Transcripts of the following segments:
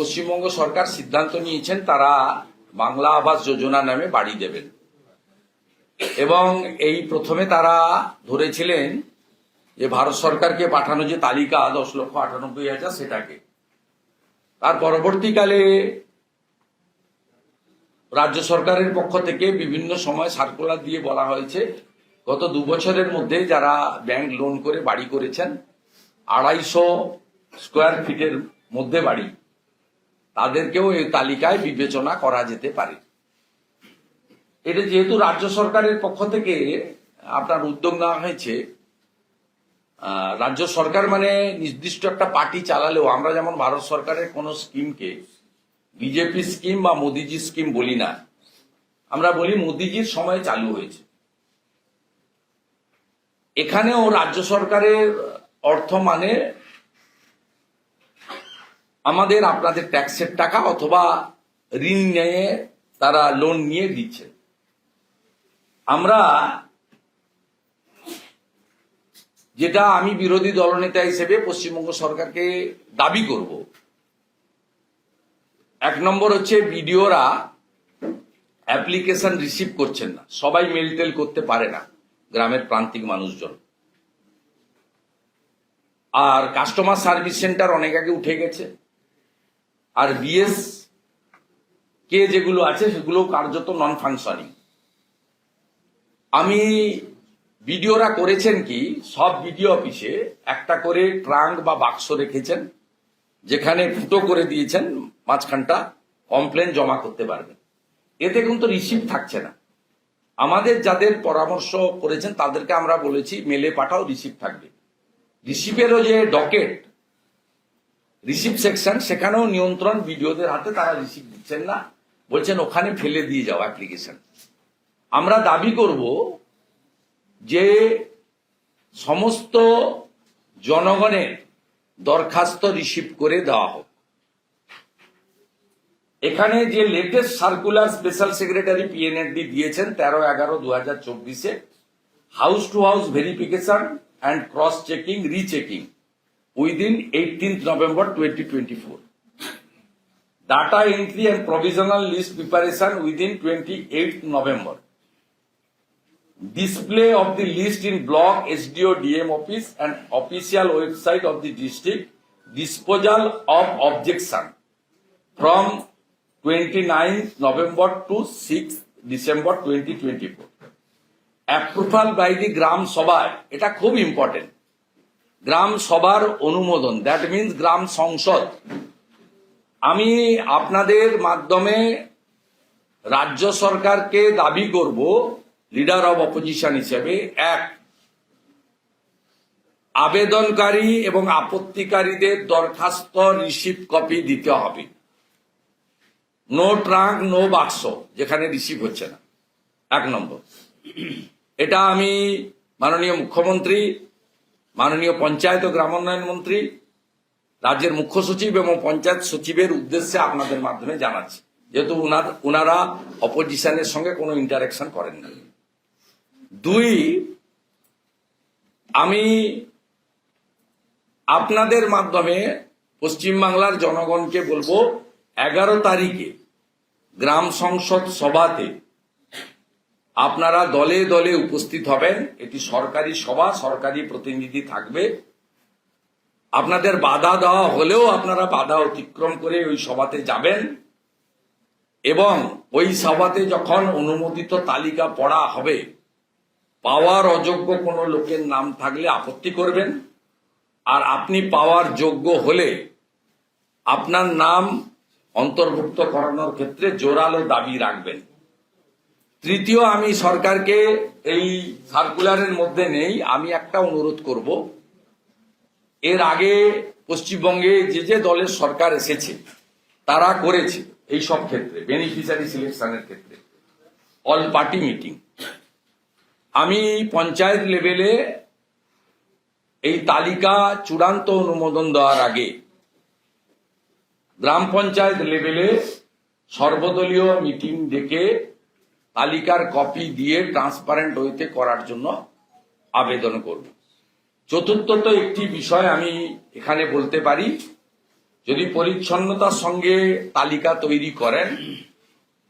পশ্চিমবঙ্গ সরকার সিদ্ধান্ত নিয়েছেন তারা বাংলা আবাস যোজনা নামে বাড়ি দেবেন। এবং এই প্রথমে তারা ধরেছিলেন যে ভারত সরকারকে পাঠানো যে তালিকা দশ লক্ষ আটানব্বই হাজার সেটাকে। তার পরবর্তীকালে রাজ্য সরকারের পক্ষ থেকে বিভিন্ন সময় সার্কুলার দিয়ে বলা হয়েছে, গত দু বছরের মধ্যে যারা ব্যাংক লোন করে বাড়ি করেছেন, আড়াইশো স্কোয়ার ফিটের মধ্যে বাড়ি। তাদেরকেও এই তালিকায় বিবেচনা করা যেতে পারে। এটা যেহেতু রাজ্য সরকারের পক্ষ থেকে আপনার উদ্যোগ নেওয়া হয়েছে রাজ্য সরকার মানে নির্দিষ্ট একটা পার্টি চালালেও আমরা যেমন ভারত সরকারের কোনো স্কিমকে বিজেপি স্কিম বা মোদিজি স্কিম বলি না, আমরা বলি মোদিজির সময় চালু হয়েছে। এখানেও রাজ্য সরকারের অর্থ মানে আমাদের আপনাদের ট্যাক্সের টাকা অথবা ঋণ নিয়ে তারা লোন নিয়ে দিচ্ছে। আমরা যেটা আমি বিরোধী দলনেতা হিসেবে পশ্চিমবঙ্গ সরকারকে দাবি করব, এক নম্বর হচ্ছে বিডিওরা অ্যাপ্লিকেশন রিসিভ করছেন না। সবাই মেলটেল করতে পারে না, গ্রামের প্রান্তিক মানুষজন। আর কাস্টমার সার্ভিস সেন্টার অনেক আগে উঠে গেছে। আর বিএস কে যেগুলো আছে সেগুলো কার্যত নন ফাংশনিং আমি ভিডিওরা করেছেন কি, সব ভিডিও অফিসে একটা করে ট্রাঙ্ক বা বাক্স রেখেছেন, যেখানে ফুটো করে দিয়েছেন, মাঝখানটা কমপ্লেন জমা করতে পারবেন। এতে কিন্তু রিসিভ থাকছে না। আমাদের যাদের পরামর্শ করেছেন, তাদেরকে আমরা বলেছি, মেলে পাঠাও রিসিভ থাকবে। রিসিভেরও যে ডকেট রিসিভ সেকশন সেখানেও নিয়ন্ত্রণ, ভিডিওদের হাতে তারা রিসিভ দিচ্ছেন না। বলছেন, ওখানে ফেলে দিয়ে যাও অ্যাপ্লিকেশন আমরা দাবি করব যে সমস্ত জনগণের দরখাস্ত রিসিভ করে দেওয়া হোক। এখানে যে latest circular special secretary PNAD দিয়েছেন, তেরো এগারো দু হাজার চব্বিশে house to house verification and cross checking rechecking eighteenth November twenty twenty data entry and provisional list preparation within 28th November. Display of the list in block SDO DM office and official website of the district. Disposal of objection from 29th November to 6th December 2024. Approval by the Gram Sabha, এটা খুব important গ্রাম সভার অনুমোদন that means গ্রাম সংসদ। আমি আপনাদের মাধ্যমে রাজ্য সরকারকে দাবি করব লিডার অব অপোজিশন হিসেবে। এক, আবেদনকারী এবং আপত্তিকারীদের দরখাস্ত রিসিভ কপি দিতে হবে। নো ট্রাঙ্ক নো বাক্স যেখানে রিসিভ হচ্ছে না। এক নম্বর। এটা আমি মাননীয় মুখ্যমন্ত্রী মাননীয় পঞ্চায়েত ও গ্রামোন্নয়ন মন্ত্রী, রাজ্যের মুখ্য সচিব এবং পঞ্চায়েত সচিবের উদ্দেশ্যে আপনাদের মাধ্যমে জানাচ্ছি। যেহেতু উনার- উনারা অপোজিশনের সঙ্গে কোনো ইন্টারাকশন করেন না। দুই, আমি আপনাদের মাধ্যমে পশ্চিমবাংলার জনগণকে বলব, এগারো তারিখে গ্রাম সংসদ সভাতে আপনারা দলে দলে উপস্থিত হবেন। এটি সরকারি সভা, সরকারি প্রতিনিধি থাকবে। আপনাদের বাধা দেওয়া হলেও আপনারা বাধা অতিক্রম করে ওই সভাতে যাবেন। এবং ওই সভাতে যখন অনুমোদিত তালিকা পড়া হবে, পাওয়ার অযোগ্য কোনো লোকের নাম থাকলে আপত্তি করবেন। আর আপনি পাওয়ার যোগ্য হলে আপনার নাম অন্তর্ভুক্ত করানোর ক্ষেত্রে জোরালো দাবি রাখবেন। তৃতীয়, আমি সরকারকে এই সার্কুলারের মধ্যে নেই, আমি একটা অনুরোধ করব। এর আগে পশ্চিমবঙ্গে যে যে দলের সরকার এসেছে, তারা করেছে এই সব ক্ষেত্রে বেনিফিশিয়ারি সিলেকশনের ক্ষেত্রে। অল পার্টি মিটিং আমি পঞ্চায়েত লেভেলে এই তালিকা চূড়ান্ত অনুমোদন দেওয়ার আগে গ্রাম পঞ্চায়েত লেভেলে সর্বদলীয় মিটিং ডেকে তালিকার কপি দিয়ে ট্রান্সপারেন্ট হইতে করার জন্য আবেদন করব। চতুর্থত একটি বিষয় আমি এখানে বলতে পারি, যদি পরিচ্ছন্নতার সঙ্গে তালিকা তৈরি করেন,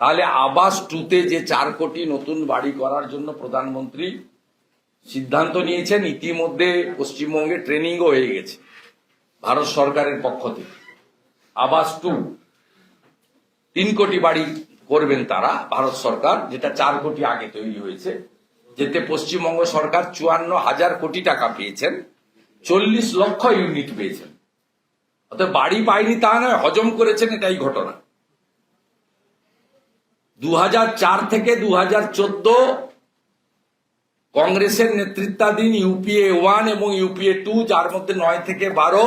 তাহলে আবাস টুতে যে চার কোটি নতুন বাড়ি করার জন্য প্রধানমন্ত্রী সিদ্ধান্ত নিয়েছেন, ইতিমধ্যে পশ্চিমবঙ্গে ট্রেনিংও হয়ে গেছে, ভারত সরকারের পক্ষ থেকে। আবাস টু, তিন কোটি বাড়ি করবেন তারা, ভারত সরকার, যেটা চার কোটি আগে তৈরি হয়েছে, যেতে পশ্চিমবঙ্গ সরকার চুয়ান্ন হাজার কোটি টাকা পেয়েছেন, চল্লিশ লক্ষ ইউনিট পেয়েছেন। অর্থাৎ বাড়ি পায়নি তা নয়, হজম করেছেন, এটাই ঘটনা। দু থেকে দু হাজার চোদ্দ কংগ্রেসের নেতৃত্বাধীন ইউপিএ ওয়ান এবং ইউপিএ টু, যার মধ্যে নয় থেকে বারো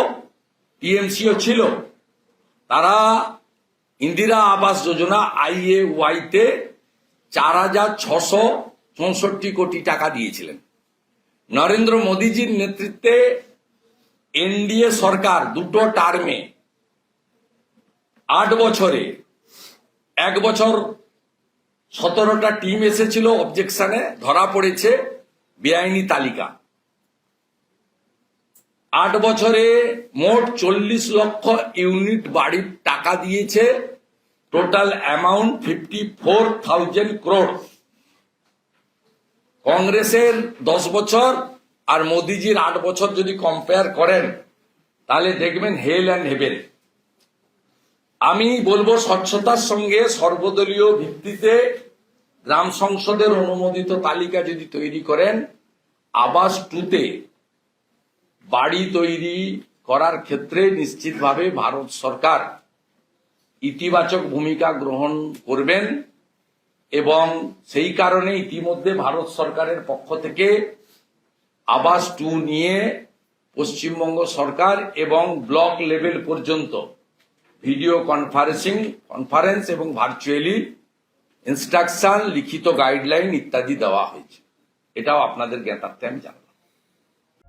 টিএমসিও ছিল, তারা ইন্দিরা আবাস যোজনা আইএ ওয়াইতে চার হাজার ছশো চৌষট্টি কোটি টাকা দিয়েছিলেন। নরেন্দ্র মোদীজির নেতৃত্বে এনডিএ সরকার দুটো টার্মে আট বছরে এক বছর সতেরোটা টিম এসেছিল, অবজেকশনে ধরা পড়েছে, বেআইনি তালিকা। আট বছরে মোট চল্লিশ লক্ষ ইউনিট বাড়ির টাকা দিয়েছে। Total amount fifty four thousand crore কংগ্রেসের দশ বছর আর মোদিজির আট বছর যদি কম্পেয়ার করেন, তাহলে দেখবেন হেল অ্যান্ড হেভেন আমি বলব স্বচ্ছতার সঙ্গে সর্বদলীয় ভিত্তিতে গ্রাম সংসদের অনুমোদিত তালিকা যদি তৈরি করেন, আবাস টুতে বাড়ি তৈরি করার ক্ষেত্রে নিশ্চিতভাবে ভারত সরকার ইতিবাচক ভূমিকা গ্রহণ করবেন এবং সেই কারণে ইতিমধ্যে ভারত সরকারের পক্ষ থেকে আবাস টু নিয়ে পশ্চিমবঙ্গ সরকার এবং ব্লক লেভেল পর্যন্ত ভিডিও কনফারেন্সিং, কনফারেন্স এবং ভার্চুয়ালি ইনস্ট্রাকশন, লিখিত গাইডলাইন ইত্যাদি দেওয়া হয়েছে। এটাও আপনাদের জ্ঞাতার্থে আমি জানালাম